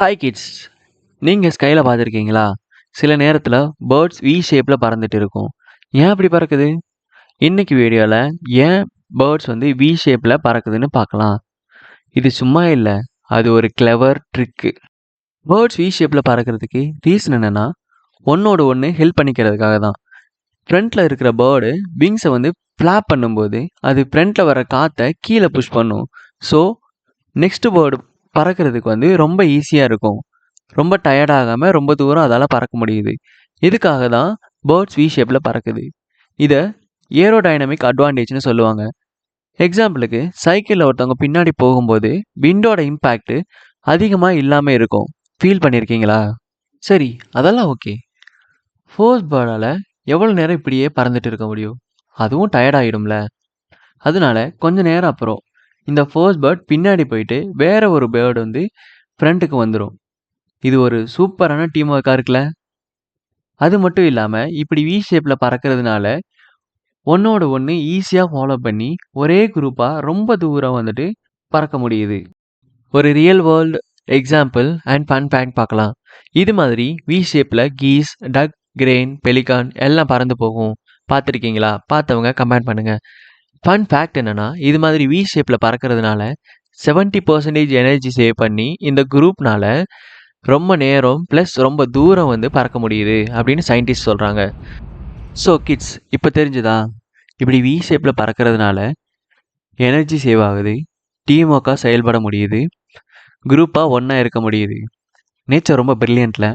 Hi kids நீங்கள் ஸ்கையில் பார்த்துருக்கீங்களா? சில நேரத்தில் பேர்ட்ஸ் வி ஷேப்பில் பறந்துட்டு இருக்கும். ஏன் அப்படி பறக்குது? இன்றைக்கி வீடியோவில் ஏன் பேர்ட்ஸ் வந்து வி ஷேப்பில் பறக்குதுன்னு பார்க்கலாம். இது சும்மா இல்லை. அது ஒரு கிளவர் ட்ரிக்கு பேர்ட்ஸ் வி ஷேப்பில் பறக்கிறதுக்கு ரீசன் என்னென்னா ஒன்றோட ஒன்று ஹெல்ப் பண்ணிக்கிறதுக்காக தான். ஃப்ரண்ட்டில் இருக்கிற பேர்டு விங்ஸை வந்து ஃப்ளாப் பண்ணும்போது அது ஃப்ரண்ட்டில் வர காற்றை கீழே புஷ் பண்ணும். ஸோ நெக்ஸ்ட்டு பேர்டு பறக்கிறதுக்கு வந்து ரொம்ப ஈஸியாக இருக்கும். ரொம்ப டயர்டாகாமல் ரொம்ப தூரம் அதால் பறக்க முடியுது. இதுக்காக தான்? பேர்ட்ஸ் வி ஷேப்பில் பறக்குது. இதை ஏரோடைனமிக் அட்வான்டேஜ்னு சொல்லுவாங்க. எக்ஸாம்பிளுக்கு சைக்கிளில் ஒருத்தவங்க பின்னாடி போகும்போது விண்டோட இம்பேக்ட் அதிகமாக இல்லாமல் இருக்கும். ஃபீல் பண்ணியிருக்கீங்களா சரி அதெல்லாம் ஓகே ஃபோர்ஸ் பேர்டால் எவ்வளோ நேரம் இப்படியே பறந்துட்டு இருக்க முடியும்? அதுவும் டயர்ட் ஆகிடும்ல அதனால கொஞ்ச நேரம் அப்புறம் இந்த ஃபர்ஸ்ட் பேர்ட் பின்னாடி போயிட்டு வேற ஒரு பேர்டு வந்து ஃப்ரண்ட்டுக்கு வந்துடும் இது ஒரு சூப்பரான டீம் ஒர்க்காக இருக்குல்ல? அது மட்டும் இல்லாமல் இப்படி வி ஷேப்பில் பறக்கிறதுனால ஒன்னோட ஒன்று ஈஸியாக ஃபாலோ பண்ணி ஒரே குரூப்பாக ரொம்ப தூரம் வந்துட்டு பறக்க முடியுது. ஒரு real world example and fun fact பார்க்கலாம். இது மாதிரி வி ஷேப்பில் கீஸ் டக் கிரெயின் பெலிகான் எல்லாம் பறந்து போகும். பார்த்துருக்கீங்களா? பார்த்தவங்க கமெண்ட் பண்ணுங்கள் ஃபன் ஃபேக்ட் என்னென்னா இது மாதிரி வி ஷேப்பில் பறக்கிறதுனால செவன்ட்டி பர்சன்டேஜ் எனர்ஜி சேவ் பண்ணி இந்த குரூப்னால ரொம்ப நேரம் ப்ளஸ் ரொம்ப தூரம் வந்து பறக்க முடியுது அப்படின்னு சயின்டிஸ்ட் சொல்கிறாங்க ஸோ கிட்ஸ் இப்போ தெரிஞ்சுதா? இப்படி வி ஷேப்பில் பறக்கிறதுனால எனர்ஜி சேவ் ஆகுது டீம் ஒர்க்காக செயல்பட முடியுது குரூப்பாக ஒன்றா இருக்க முடியுது. நேச்சர் ரொம்ப ப்ரில்லியண்ட்டில்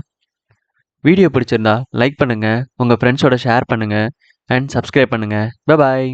வீடியோ பிடிச்சிருந்தா லைக் பண்ணுங்கள் உங்கள் ஃப்ரெண்ட்ஸோட ஷேர் பண்ணுங்கள் அண்ட் சப்ஸ்கிரைப் பண்ணுங்கள் பாய்